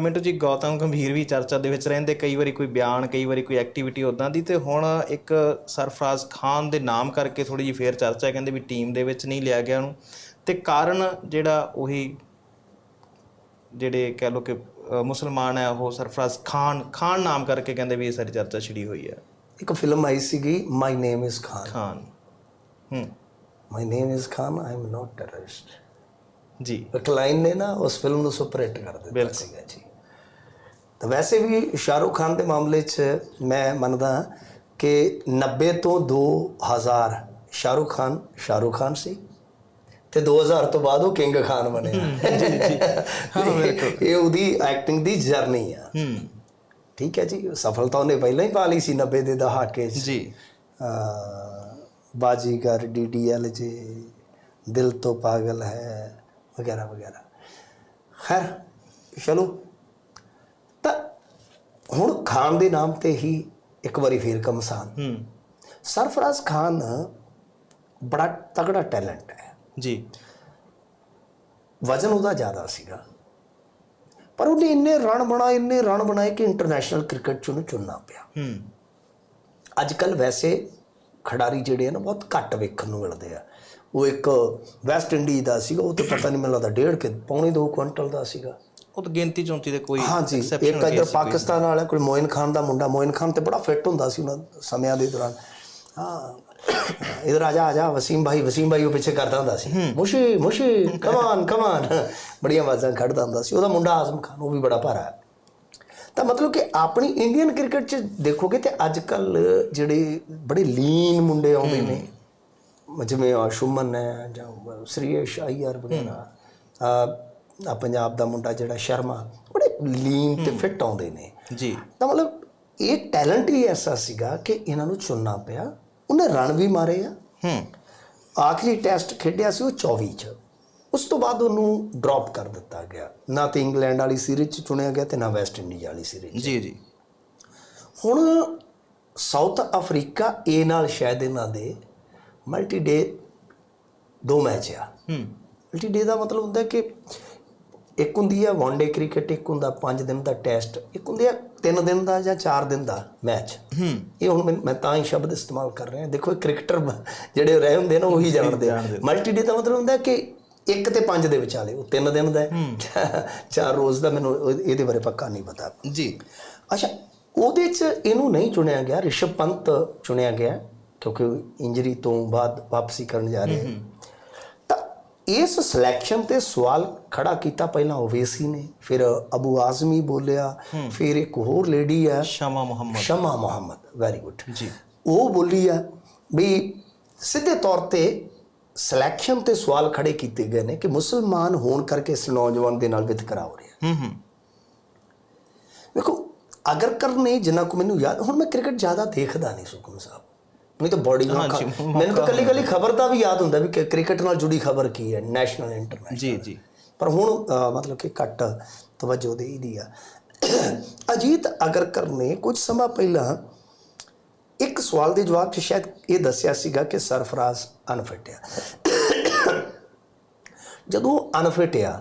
ਮਿੰਟੂ ਜੀ ਗੌਤਮ ਗੰਭੀਰ ਵੀ ਚਰਚਾ ਦੇ ਵਿੱਚ ਰਹਿੰਦੇ ਕਈ ਵਾਰੀ ਕੋਈ ਬਿਆਨ ਕਈ ਵਾਰੀ ਕੋਈ ਐਕਟੀਵਿਟੀ ਉਦਾਂ ਦੀ ਤੇ ਹੁਣ ਇੱਕ ਸਰਫਰਾਜ਼ ਖਾਨ ਦੇ ਨਾਮ ਕਰਕੇ ਥੋੜੀ ਜਿਹੀ ਫੇਰ ਚਰਚਾ ਕਹਿੰਦੇ ਵੀ ਟੀਮ ਦੇ ਵਿੱਚ ਨਹੀਂ ਲਿਆ ਗਿਆ ਉਹਨੂੰ। ਤੇ ਕਾਰਨ ਜਿਹੜਾ ਉਹੀ ਜਿਹੜੇ ਕਹਿ ਲੋ ਕਿ ਮੁਸਲਮਾਨ ਹੈ ਉਹ ਸਰਫਰਾਜ਼ ਖਾਨ ਖਾਨ ਨਾਮ ਕਰਕੇ ਕਹਿੰਦੇ ਵੀ ਇਹ ਸਾਰੀ ਚਰਚਾ ਛਿੜੀ ਹੋਈ ਹੈ। ਇੱਕ ਫਿਲਮ ਆਈ ਸੀਗੀ my name is Khan Khan. ਹੂੰ। My name is Khan I am not terrorist ਜੀ। ਇੱਕ ਲਾਈਨ ਨੇ ਨਾ ਉਸ ਫਿਲਮ ਨੂੰ ਸੁਪਰ ਹਿੱਟ ਕਰ ਦਿੱਤਾ। ਸੀਗਾ ਜੀ। ਤਾਂ ਵੈਸੇ ਵੀ ਸ਼ਾਹਰੁਖ ਖਾਨ ਦੇ ਮਾਮਲੇ 'ਚ ਮੈਂ ਮੰਨਦਾ ਕਿ 90 ਤੋਂ 2000 ਸ਼ਾਹਰੁਖ ਖਾਨ ਸ਼ਾਹਰੁਖ ਖਾਨ ਸੀ ਤੇ 2000 ਤੋਂ ਬਾਅਦ ਉਹ ਕਿੰਗ ਖਾਨ ਬਣਿਆ ਜੀ ਜੀ ਹਾਂ ਬਿਲਕੁਲ। ਇਹ ਉਹਦੀ ਐਕਟਿੰਗ ਦੀ ਜਰਨੀ ਆ। ਹੂੰ। ਠੀਕ ਹੈ ਜੀ ਸਫਲਤਾ ਉਹਨੇ ਪਹਿਲਾਂ ਹੀ ਪਾ ਲਈ ਸੀ 90 ਦੇ ਦਹਾਕੇ 'ਚ। ਜੀ। ਬਾਜੀਗਰ ਡੀਡੀਐਲ ਜੇ ਦਿਲ ਤੋਂ ਪਾਗਲ ਹੈ। ਵਗੈਰਾ ਵਗੈਰਾ। ਖੈਰ ਚਲੋ। ਤਾਂ ਹੁਣ ਖਾਨ ਦੇ ਨਾਮ ਤੇ ਹੀ ਇੱਕ ਵਾਰੀ ਫੇਰ ਕਮਸਾਨ ਹੂੰ। ਸਰਫਰਾਜ਼ ਖਾਨ ਬੜਾ ਤਗੜਾ ਟੈਲੈਂਟ ਹੈ। ਜੀ। ਵਜ਼ਨ ਉਹਦਾ ਜ਼ਿਆਦਾ ਸੀਗਾ। ਪਰ ਉਹਨੇ ਇੰਨੇ ਰਨ ਬਣਾਏ ਇੰਨੇ ਰਨ ਬਣਾਏ ਕਿ ਇੰਟਰਨੈਸ਼ਨਲ ਕ੍ਰਿਕਟ 'ਚ ਉਹਨੂੰ ਚੁਣਨਾ ਪਿਆ। ਹੂੰ। ਅੱਜ ਕੱਲ ਵੈਸੇ ਖਿਡਾਰੀ ਜਿਹੜੇ ਆ ਨਾ ਬਹੁਤ ਘੱਟ ਵੇਖਣ ਨੂੰ ਮਿਲਦੇ ਆ। ਉਹ ਇੱਕ ਵੈਸਟ ਇੰਡੀਜ਼ ਦਾ ਸੀਗਾ ਉਹ ਤੇ ਪਤਾ ਨਹੀਂ ਮੈਨੂੰ ਲੱਗਦਾ ਡੇਢ ਕਿ ਪੌਣੇ 2 ਕੁਇੰਟਲ ਦਾ ਸੀਗਾ। ਉਹ ਤਾਂ ਗਿਣਤੀ ਚੌਂਤੀ ਦੇ ਕੋਈ ਹਾਂਜੀ ਇੱਕ ਇੱਧਰ। ਪਾਕਿਸਤਾਨ ਵਾਲਾ ਕੋਈ ਮੋਇਨ ਖਾਨ ਦਾ ਮੁੰਡਾ ਮੋਇਨ ਖਾਨ ਤੇ ਬੜਾ ਫਿੱਟ ਹੁੰਦਾ ਸੀ ਉਹਨਾਂ ਸਮਿਆਂ ਦੇ ਦੌਰਾਨ। ਹਾਂ ਇਧਰ ਆ ਜਾ ਆ ਜਾ ਵਸੀਮ ਭਾਈ ਵਸੀਮ ਭਾਈ ਉਹ ਪਿੱਛੇ ਕਰਦਾ ਹੁੰਦਾ ਸੀ। ਮੁਸ਼ੀ ਮੁਸ਼ੀ ਕਮਾਨ ਕਮਾਨ ਬੜੀਆਂ ਆਵਾਜ਼ਾਂ ਕੱਢਦਾ ਹੁੰਦਾ ਸੀ। ਉਹਦਾ ਮੁੰਡਾ ਆਜ਼ਮ ਖਾਨ ਉਹ ਵੀ ਬੜਾ ਭਾਰਾ ਹੈ। ਤਾਂ ਮਤਲਬ ਕਿ ਆਪਣੀ ਇੰਡੀਅਨ ਕ੍ਰਿਕਟ 'ਚ ਦੇਖੋਗੇ ਤੇ ਅੱਜ ਕੱਲ ਜਿਹੜੇ ਬੜੇ ਲੀਨ ਮੁੰਡੇ ਆਉਂਦੇ ਨੇ ਜਿਵੇਂ ਆਹ ਸ਼ੁਮਨ ਹੈ ਜਾਂ ਸ੍ਰੀਸ਼ ਅਈਅਰ ਵਗੈਰਾ। ਆ ਆ ਪੰਜਾਬ ਦਾ ਮੁੰਡਾ ਜਿਹੜਾ ਸ਼ਰਮਾ ਬੜੇ ਲੀਨ ਤੇ ਫਿੱਟ ਆਉਂਦੇ ਨੇ। ਜੀ। ਤਾਂ ਮਤਲਬ ਇਹ ਟੈਲੈਂਟ ਹੀ ਐਸਾ ਸੀਗਾ ਕਿ ਇਹਨਾਂ ਨੂੰ ਚੁਣਨਾ ਪਿਆ। ਉਹਨੇ ਰਨ ਵੀ ਮਾਰੇ ਆ। ਹੂੰ। ਆਖਰੀ ਟੈਸਟ ਖੇਡਿਆ ਸੀ ਉਹ 24 ਚ। ਉਸ ਤੋਂ ਬਾਅਦ ਉਹਨੂੰ ਡ੍ਰੌਪ ਕਰ ਦਿੱਤਾ ਗਿਆ। ਨਾ ਤੇ ਇੰਗਲੈਂਡ ਵਾਲੀ ਸੀਰੀਜ਼ ਚ ਚੁਣਿਆ ਗਿਆ ਤੇ ਨਾ ਵੈਸਟ ਇੰਡੀਜ਼ ਵਾਲੀ ਸੀਰੀਜ਼ ਜੀ ਜੀ। ਹੁਣ ਸਾਊਥ ਅਫਰੀਕਾ ਏ ਨਾਲ ਸ਼ਾਇਦ ਇਹਨਾਂ ਦੇ ਮਲਟੀ ਡੇ ਦੋ ਮੈਚ ਆ। ਹੂੰ। ਮਲਟੀ ਡੇ ਦਾ ਮਤਲਬ ਹੁੰਦਾ ਕਿ ਇੱਕ ਹੁੰਦੀ ਆ ਵਨ ਡੇ ਕ੍ਰਿਕਟ ਇੱਕ ਹੁੰਦਾ 5 ਦਿਨ ਦਾ ਟੈਸਟ ਇੱਕ ਹੁੰਦੀ ਆ 3 ਦਿਨ ਦਾ ਜਾਂ 4 ਦਿਨ ਦਾ ਮੈਚ ਹੂੰ। ਇਹ ਹੁਣ ਮੈਂ- ਤਾਂ ਹੀ ਸ਼ਬਦ ਇਸਤੇਮਾਲ ਕਰ ਰਿਹਾ। ਦੇਖੋ ਕ੍ਰਿਕਟਰ ਜਿਹੜੇ ਰਹੇ ਹੁੰਦੇ ਨਾ ਉਹੀ ਜਾਣਦੇ ਆ। ਮਲਟੀ ਡੇ ਦਾ ਮਤਲਬ ਹੁੰਦਾ ਕਿ ਇੱਕ ਤੇ ਪੰਜ ਦੇ ਵਿਚਾਲੇ ਉਹ 3 ਦਿਨ ਦਾ ਚਾਰ ਰੋਜ਼ ਦਾ ਮੈਨੂੰ ਇਹਦੇ ਬਾਰੇ ਪੱਕਾ ਨਹੀਂ ਪਤਾ। ਜੀ। ਅੱਛਾ ਉਹਦੇ ਚ ਇਹਨੂੰ ਨਹੀਂ ਚੁਣਿਆ ਗਿਆ ਰਿਸ਼ਭ ਪੰਤ ਚੁਣਿਆ ਗਿਆ। ਕਿਉਂਕਿ ਇੰਜਰੀ ਤੋਂ ਬਾਅਦ ਵਾਪਸੀ ਕਰਨ ਜਾ ਰਹੇ ਹੈ। ਤਾਂ ਇਸ ਸਿਲੈਕਸ਼ਨ ਤੇ ਸਵਾਲ ਖੜਾ ਕੀਤਾ ਪਹਿਲਾਂ ਓਵੇਸੀ ਨੇ ਫਿਰ ਅਬੂ ਆਜ਼ਮੀ ਬੋਲਿਆ ਫਿਰ ਇੱਕ ਹੋਰ ਲੇਡੀ ਆ ਸ਼ਮਾ ਮੁਹੰਮਦ। ਸ਼ਮਾ ਮੁਹੰਮਦ ਵੈਰੀ ਗੁੱਡ ਜੀ। ਉਹ ਬੋਲੀ ਆ ਵੀ ਸਿੱਧੇ ਤੌਰ ਤੇ ਸਿਲੈਕਸ਼ਨ ਤੇ ਸਵਾਲ ਖੜੇ ਕੀਤੇ ਗਏ ਨੇ ਕਿ ਮੁਸਲਮਾਨ ਹੋਣ ਕਰਕੇ ਇਸ ਨੌਜਵਾਨ ਦੇ ਨਾਲ ਵਿਤਕਰਾ ਹੋ ਰਿਹਾ। ਹੂੰ ਹੂੰ। ਵੇਖੋ ਅਗਰ ਕਰਨੇ ਜਿੰਨਾ ਕੋ ਮੈਨੂੰ ਯਾਦ ਹੁਣ ਮੈਂ ਕ੍ਰਿਕਟ ਜ਼ਿਆਦਾ ਦੇਖਦਾ ਨਹੀਂ ਸੁਖਮ ਸਾਹਿਬ। ਨਹੀਂ ਤਾਂ ਬੋਡੀ ਹਾਂਜੀ, ਮੈਨੂੰ ਤਾਂ ਕੱਲੀ ਕੱਲੀ ਖਬਰ ਦਾ ਵੀ ਯਾਦ ਹੁੰਦਾ ਵੀ ਕ੍ਰਿਕਟ ਨਾਲ ਜੁੜੀ ਖਬਰ ਕੀ ਹੈ ਨੈਸ਼ਨਲ ਇੰਟਰਨੈਸ਼ਨਲ ਜੀ ਜੀ। ਪਰ ਹੁਣ ਮਤਲਬ ਕਿ ਘੱਟ ਤਵੱਜੋ ਦੇਈਦੀ ਆ। ਅਜੀਤ ਅਗਰਕਰ ਨੇ ਕੁਝ ਸਮਾਂ ਪਹਿਲਾਂ ਇੱਕ ਸਵਾਲ ਦੇ ਜਵਾਬ 'ਚ ਸ਼ਾਇਦ ਇਹ ਦੱਸਿਆ ਸੀਗਾ ਕਿ ਸਰਫਰਾਜ਼ ਅਨਫਿਟ ਆ ਜਦੋਂ ਅਨਫਿਟ ਆ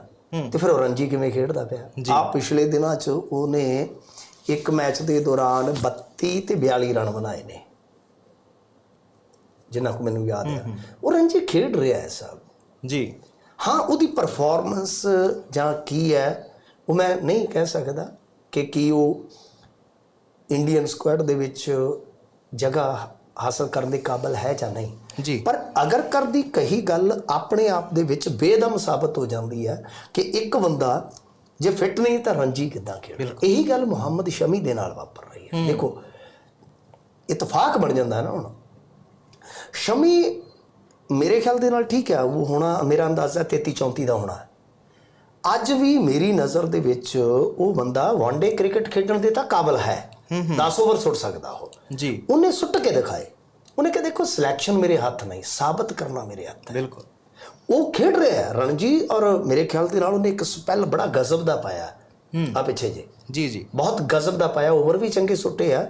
ਤੇ ਫਿਰ ਉਹ ਰਣਜੀ ਕਿਵੇਂ ਖੇਡਦਾ ਪਿਆ? ਆ ਪਿਛਲੇ ਦਿਨਾਂ 'ਚ ਉਹਨੇ ਇੱਕ ਮੈਚ ਦੇ ਦੌਰਾਨ 32 ਤੇ 42 ਰਨ ਬਣਾਏ ਨੇ। ਜਿੰਨਾ ਕੁ ਮੈਨੂੰ ਯਾਦ ਆ। ਉਹ ਰਣਜੀ ਖੇਡ ਰਿਹਾ ਹੈ ਸਾਹਿਬ ਜੀ। ਹਾਂ ਉਹਦੀ ਪਰਫਾਰਮੈਂਸ ਜਾਂ ਕੀ ਹੈ ਉਹ ਮੈਂ ਨਹੀਂ ਕਹਿ ਸਕਦਾ ਕਿ ਕੀ ਉਹ ਇੰਡੀਅਨ ਸਕੁਐਡ ਦੇ ਵਿੱਚ ਜਗ੍ਹਾ ਹਾਸਲ ਕਰਨ ਦੇ ਕਾਬਿਲ ਹੈ ਜਾਂ ਨਹੀਂ। ਜੀ। ਪਰ ਅਗਰ ਕਰ ਦੀ ਕਹੀ ਗੱਲ ਆਪਣੇ ਆਪ ਦੇ ਵਿੱਚ ਬੇਦਮ ਸਾਬਤ ਹੋ ਜਾਂਦੀ ਹੈ ਕਿ ਇੱਕ ਬੰਦਾ ਜੇ ਫਿੱਟ ਨਹੀਂ ਤਾਂ ਰਣਜੀ ਕਿੱਦਾਂ ਖੇਡ ਇਹੀ ਗੱਲ ਮੁਹੰਮਦ ਸ਼ਮੀ ਦੇ ਨਾਲ ਵਾਪਰ ਰਹੀ ਹੈ। ਦੇਖੋ ਇਤਫਾਕ ਬਣ ਜਾਂਦਾ ਹੈ ਨਾ ਹੁਣ। ਸ਼ਮੀ ਮੇਰੇ ਖਿਆਲ ਦੇ ਨਾਲ ਠੀਕ ਹੈ ਉਹ ਹੋਣਾ ਮੇਰਾ ਅੰਦਾਜ਼ਾ 33 34 ਦਾ ਹੋਣਾ। ਅੱਜ ਵੀ ਮੇਰੀ ਨਜ਼ਰ ਦੇ ਵਿੱਚ ਉਹ ਬੰਦਾ ਵਨਡੇ ਕ੍ਰਿਕਟ ਖੇਡਣ ਦੇ ਤਾਂ ਕਾਬਿਲ ਹੈ। 10 ਓਵਰ ਸੁੱਟ ਸਕਦਾ ਉਹ। ਜੀ। ਉਹਨੇ ਸੁੱਟ ਕੇ ਦਿਖਾਏ। ਉਹਨੇ ਕਿਹਾ ਦੇਖੋ ਸਿਲੈਕਸ਼ਨ ਮੇਰੇ ਹੱਥ ਨਹੀਂ ਸਾਬਤ ਕਰਨਾ ਮੇਰੇ ਹੱਥ ਹੈ। ਬਿਲਕੁਲ। ਉਹ ਖੇਡ ਰਿਹਾ ਹੈ ਰਣਜੀ ਔਰ ਮੇਰੇ ਖਿਆਲ ਦੇ ਨਾਲ ਉਹਨੇ ਇੱਕ ਸਪੈਲ ਬੜਾ ਗਜ਼ਬ ਦਾ ਪਾਇਆ ਆ ਪਿੱਛੇ ਜੇ। ਜੀ ਜੀ। ਬਹੁਤ ਗਜ਼ਬ ਦਾ ਪਾਇਆ ਓਵਰ ਵੀ ਚੰਗੇ ਸੁੱਟੇ ਆ।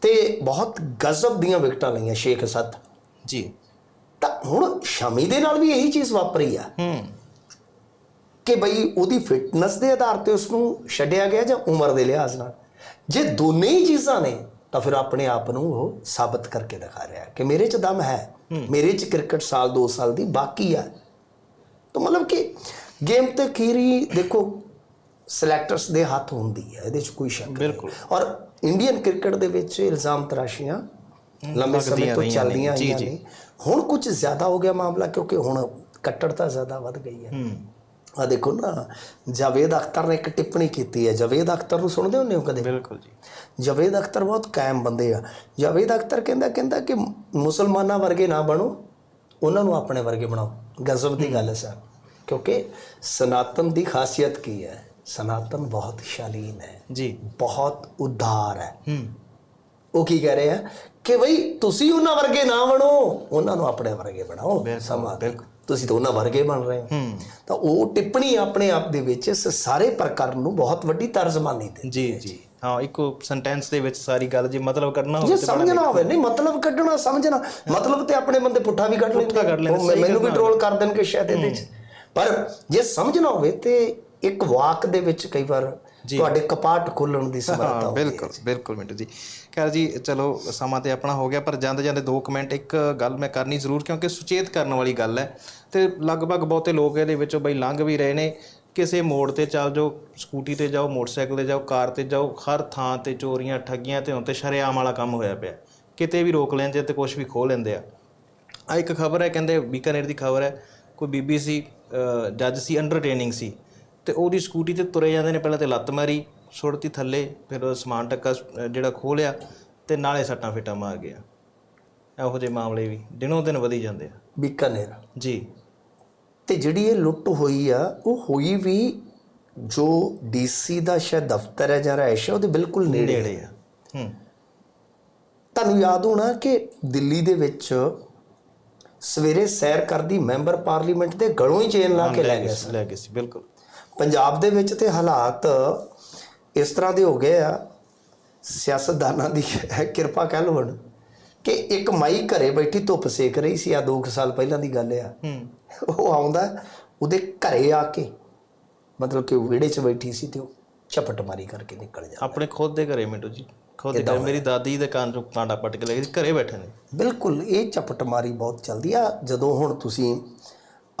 ਤੇ ਬਹੁਤ ਗਜ਼ਬ ਦੀਆਂ ਵਿਕਟਾਂ ਲਈਆਂ 6 7 ਜੀ। ਤਾਂ ਹੁਣ ਸ਼ਮੀ ਦੇ ਨਾਲ ਵੀ ਇਹੀ ਚੀਜ਼ ਵਾਪਰੀ ਆ। ਹੂੰ। ਕਿ ਬਈ ਉਹਦੀ ਫਿਟਨੈਸ ਦੇ ਆਧਾਰ ਤੇ ਉਸ ਨੂੰ ਛੱਡਿਆ ਗਿਆ ਜਾਂ ਉਮਰ ਦੇ ਲਿਹਾਜ਼ ਨਾਲ। ਜੇ ਦੋਨੇ ਹੀ ਚੀਜ਼ਾਂ ਨੇ ਤਾਂ ਫਿਰ ਆਪਣੇ ਆਪ ਨੂੰ ਉਹ ਸਾਬਤ ਕਰਕੇ ਦਿਖਾ ਰਿਹਾ ਕਿ ਮੇਰੇ 'ਚ ਦਮ ਹੈ ਮੇਰੇ 'ਚ ਕ੍ਰਿਕਟ ਸਾਲ 2 ਸਾਲ ਦੀ ਬਾਕੀ ਆ। ਤਾਂ ਮਤਲਬ ਕਿ ਗੇਮ ਤੇ ਖੀਰੀ ਦੇਖੋ ਸਿਲੈਕਟਰਸ ਦੇ ਹੱਥ ਹੁੰਦੀ ਹੈ ਇਹਦੇ 'ਚ ਕੋਈ ਸ਼ੱਕ ਨਹੀਂ। ਬਿਲਕੁਲ। ਔਰ ਇੰਡੀਅਨ ਕ੍ਰਿਕਟ ਦੇ ਵਿੱਚ ਇਲਜ਼ਾਮ ਤਰਾਸ਼ੀਆਂ ਲੰਬੇ ਸਮੇਂ ਤੋਂ ਚੱਲਦੀਆਂ ਆਈਆਂ। ਨੇ। ਹੁਣ ਕੁਝ ਜ਼ਿਆਦਾ ਹੋ ਗਿਆ ਮਾਮਲਾ ਕਿਉਂਕਿ ਹੁਣ ਕੱਟੜਤਾ ਜ਼ਿਆਦਾ ਵੱਧ ਗਈ ਹੈ। ਆ ਦੇਖੋ ਨਾ ਜਾਵੇਦ ਅਖਤਰ ਨੇ ਇੱਕ ਟਿੱਪਣੀ ਕੀਤੀ ਹੈ। ਜਾਵੇਦ ਅਖਤਰ ਨੂੰ ਸੁਣਦੇ ਹੋ ਕਦੇ? ਬਿਲਕੁਲ ਜੀ। ਜਾਵੇਦ ਅਖਤਰ ਬਹੁਤ ਕਾਇਮ ਬੰਦੇ ਆ। ਜਾਵੇਦ ਅਖਤਰ ਕਹਿੰਦਾ ਕਹਿੰਦਾ ਕਿ ਮੁਸਲਮਾਨਾਂ ਵਰਗੇ ਨਾ ਬਣੋ ਉਹਨਾਂ ਨੂੰ ਆਪਣੇ ਵਰਗੇ ਬਣਾਓ। ਗਜ਼ਬ ਦੀ ਗੱਲ ਹੈ ਸਰ। ਕਿਉਂਕਿ ਸਨਾਤਨ ਦੀ ਖਾਸੀਅਤ ਕੀ ਹੈ? ਸਨਾਤਨ ਬਹੁਤ ਸ਼ਾਲੀਨ ਹੈ। ਜੀ। ਬਹੁਤ ਉਦਾਰ ਹੈ। ਹੂੰ। ਉਹ ਕੀ ਕਹਿ ਰਹੇ ਆ? ਕਿ ਬਈ ਤੁਸੀਂ ਉਹਨਾਂ ਵਰਗੇ ਨਾ ਬਣੋ। ਉਹਨਾਂ ਨੂੰ ਆਪਣੇ ਵਰਗੇ ਬਣਾਓ। ਸਮਾਂ ਬਿਲਕੁਲ। ਤੁਸੀਂ ਤਾਂ ਉਹਨਾਂ ਵਰਗੇ ਬਣ ਰਹੇ ਹੋ। ਤਾਂ ਉਹ ਟਿੱਪਣੀ ਆਪਣੇ ਆਪ ਦੇ ਵਿੱਚ ਇਸ ਸਾਰੇ ਪ੍ਰਕਰਨ ਨੂੰ ਬਹੁਤ ਵੱਡੀ ਤਰਜਮਾਨੀ ਦੇ ਜੀ ਜੀ। ਹਾਂ ਇੱਕੋ ਸੈਂਟੈਂਸ ਦੇ ਵਿੱਚ ਸਾਰੀ ਗੱਲ ਜੀ ਮਤਲਬ ਕਰਨਾ ਹੋਵੇ ਤੇ ਸਮਝਣਾ ਹੋਵੇ। ਨਹੀਂ ਮਤਲਬ ਕੱਢਣਾ ਸਮਝਣਾ। ਮਤਲਬ ਤੇ ਆਪਣੇ ਬੰਦੇ ਪੁੱਠਾ ਵੀ ਕੱਢ ਲੈਂਦੇ ਮੈਨੂੰ ਵੀ ਟਰੋਲ ਕਰ ਦੇਣਗੇ ਸ਼ਾਇਦ ਇਹਦੇ ਚ। ਪਰ ਜੇ ਸਮਝਣਾ ਹੋਵੇ ਤੇ ਇੱਕ ਵਾਕ ਦੇ ਵਿੱਚ ਕਈ ਵਾਰ ਤੁਹਾਡੇ ਕਪਾਟ ਖੋਲਣ ਦੀ ਸਮਰੱਥਾ ਹਾਂ ਹੁੰਦੀ ਹੈ। ਬਿਲਕੁਲ ਬਿਲਕੁਲ ਮਿੰਟੂ ਜੀ। ਖੈਰ ਜੀ ਚਲੋ ਸਮਾਂ ਤੇ ਆਪਣਾ ਹੋ ਗਿਆ ਪਰ ਜਾਂਦੇ ਜਾਂਦੇ ਦੋ ਕਮੈਂਟ ਇੱਕ ਗੱਲ ਮੈਂ ਕਰਨੀ ਜ਼ਰੂਰ ਕਿਉਂਕਿ ਸੁਚੇਤ ਕਰਨ ਵਾਲੀ ਗੱਲ ਹੈ। ਤੇ ਲਗਭਗ ਬਹੁਤੇ ਲੋਕ ਇਹਦੇ ਵਿੱਚੋਂ ਬਈ ਲੰਘ ਵੀ ਰਹੇ ਨੇ। ਕਿਸੇ ਮੋੜ ਤੇ ਚੱਲ ਜਾਓ ਸਕੂਟੀ ਤੇ ਜਾਓ ਮੋਟਰਸਾਈਕਲ ਤੇ ਜਾਓ ਕਾਰ ਤੇ ਜਾਓ ਹਰ ਥਾਂ ਤੇ ਚੋਰੀਆਂ ਠੱਗੀਆਂ ਤੇ ਹੁਣ ਤੇ ਸ਼ਰੇਆਮ ਵਾਲਾ ਕੰਮ ਹੋਇਆ ਪਿਆ। ਕਿਤੇ ਵੀ ਰੋਕ ਲੈਂਦੇ ਤੇ ਕੁਝ ਵੀ ਖੋਹ ਲੈਂਦੇ ਆ। ਆ ਇੱਕ ਖਬਰ ਹੈ ਕਹਿੰਦੇ ਬੀਕਾਨੇਰ ਦੀ ਖਬਰ ਹੈ। ਕੋਈ ਬੀਬੀ ਸੀ ਜੱਜ ਸੀ ਅੰਡਰ ਟ੍ਰੇਨਿੰਗ ਸੀ। ਤੇ ਉਹਦੀ ਸਕੂਟੀ ਤੇ ਤੁਰੇ ਜਾਂਦੇ ਨੇ ਪਹਿਲਾਂ ਤੇ ਲੱਤ ਮਾਰੀ ਸੁੱਟਤੀ ਥੱਲੇ ਫਿਰ ਉਹ ਸਮਾਨ ਟੱਕਾ ਜਿਹੜਾ ਖੋਹ ਲਿਆ ਤੇ ਨਾਲੇ ਸੱਟਾਂ ਫੇਟਾਂ ਮਾਰ ਗਿਆ। ਇਹੋ ਜਿਹੇ ਮਾਮਲੇ ਵੀ ਦਿਨੋਂ ਦਿਨ ਵਧੀ ਜਾਂਦੇ ਆ। ਬੀਕਾਨੇਰ ਜੀ। ਤੇ ਜਿਹੜੀ ਇਹ ਲੁੱਟ ਹੋਈ ਆ ਉਹ ਹੋਈ ਵੀ ਜੋ ਡੀਸੀ ਦਾ ਸ਼ਾਇਦ ਦਫ਼ਤਰ ਹੈ ਜਾਂ ਰਹਿਸ਼ ਹੈ ਉਹਦੇ ਬਿਲਕੁਲ ਨੇੜੇ ਨੇੜੇ ਆ। ਹੂੰ। ਤੁਹਾਨੂੰ ਯਾਦ ਹੋਣਾ ਕਿ ਦਿੱਲੀ ਦੇ ਵਿੱਚ ਸਵੇਰੇ ਸੈਰ ਕਰਦੀ ਮੈਂਬਰ ਪਾਰਲੀਮੈਂਟ ਦੇ ਗਲੋਂ ਹੀ ਚੇਨ ਲਾ ਕੇ ਲੈ ਗਿਆ ਸੀ ਲੈ ਗਏ ਸੀ ਬਿਲਕੁਲ। ਪੰਜਾਬ ਦੇ ਵਿੱਚ ਤੇ ਹਾਲਾਤ ਇਸ ਤਰ੍ਹਾਂ ਦੇ ਹੋ ਗਏ ਆ। ਸਿਆਸਤਦਾਨਾਂ ਦੀ ਕਿਰਪਾ ਕਹਿ ਲਓ ਹੁਣ ਕਿ ਇੱਕ ਮਾਈ ਘਰੇ ਬੈਠੀ ਧੁੱਪ ਸੇਕ ਰਹੀ ਸੀ ਆ 2 ਸਾਲ ਪਹਿਲਾਂ ਦੀ ਗੱਲ ਆ। ਹੂੰ। ਉਹ ਆਉਂਦਾ ਉਹਦੇ ਘਰੇ ਆ ਕੇ ਮਤਲਬ ਕਿ ਵਿਹੜੇ 'ਚ ਬੈਠੀ ਸੀ ਤੇ ਉਹ ਝਪਟ ਮਾਰੀ ਕਰਕੇ ਨਿਕਲ ਜਾ ਆਪਣੇ ਖੁਦ ਦੇ ਘਰੇ ਮਿੰਟੂ ਜੀ ਖੁਦ ਦੇ ਮੇਰੀ ਦਾਦੀ ਦੇ ਕੰਨ ਚੋਂ ਕਾਂਡਾ ਪੱਟ ਕੇ ਲੈ ਗਈ ਘਰੇ ਬੈਠੇ ਨੇ। ਬਿਲਕੁਲ ਇਹ ਝਪਟ ਮਾਰੀ ਬਹੁਤ ਚੱਲਦੀ ਆ। ਜਦੋਂ ਹੁਣ ਤੁਸੀਂ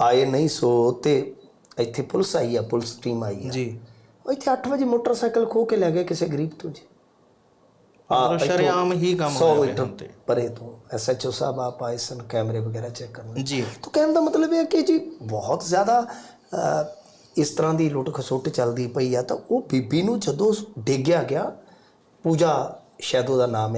ਆਏ ਨਹੀਂ ਸੋ ਤੇ ਇੱਥੇ ਪੁਲਿਸ ਆਈ ਆ ਪੁਲਿਸ ਟੀਮ ਆਈ ਆ। ਜੀ। ਉਹ ਇੱਥੇ 8 ਵਜੇ ਮੋਟਰਸਾਈਕਲ ਖੋ ਕੇ ਲੈ ਗਏ ਕਿਸੇ ਗਰੀਬ ਤੋਂ ਜੀ। ਮਤਲਬ ਸ਼ਰੇਆਮ ਹੀ ਕੰਮ 100 ਹੋਇਆ ਪਿਆ ਮੀਟਰ ਹੁਣ ਤੇ ਪਰੇ ਤੋਂ ਐਸਐਚਓ ਸਾਹਿਬ ਆਪ ਆਏ ਸਨ ਕੈਮਰੇ ਵਗੈਰਾ ਚੈੱਕ ਕਰਨ ਜੀ। ਤਾਂ ਕਹਿਣ ਦਾ ਮਤਲਬ ਇਹ ਹੈ ਕਿ ਜੀ ਬਹੁਤ ਜ਼ਿਆਦਾ ਇਸ ਤਰ੍ਹਾਂ ਦੀ ਲੁੱਟ ਖਸੁੱਟ ਚੱਲਦੀ ਪਈ ਆ ਤਾਂ ਉਹ ਬੀਬੀ ਨੂੰ ਜਦੋਂ ਡੇਗਿਆ ਗਿਆ ਪੂਜਾ ਸ਼ਾਇਦ ਉਹਦਾ ਨਾਮ ਹੈ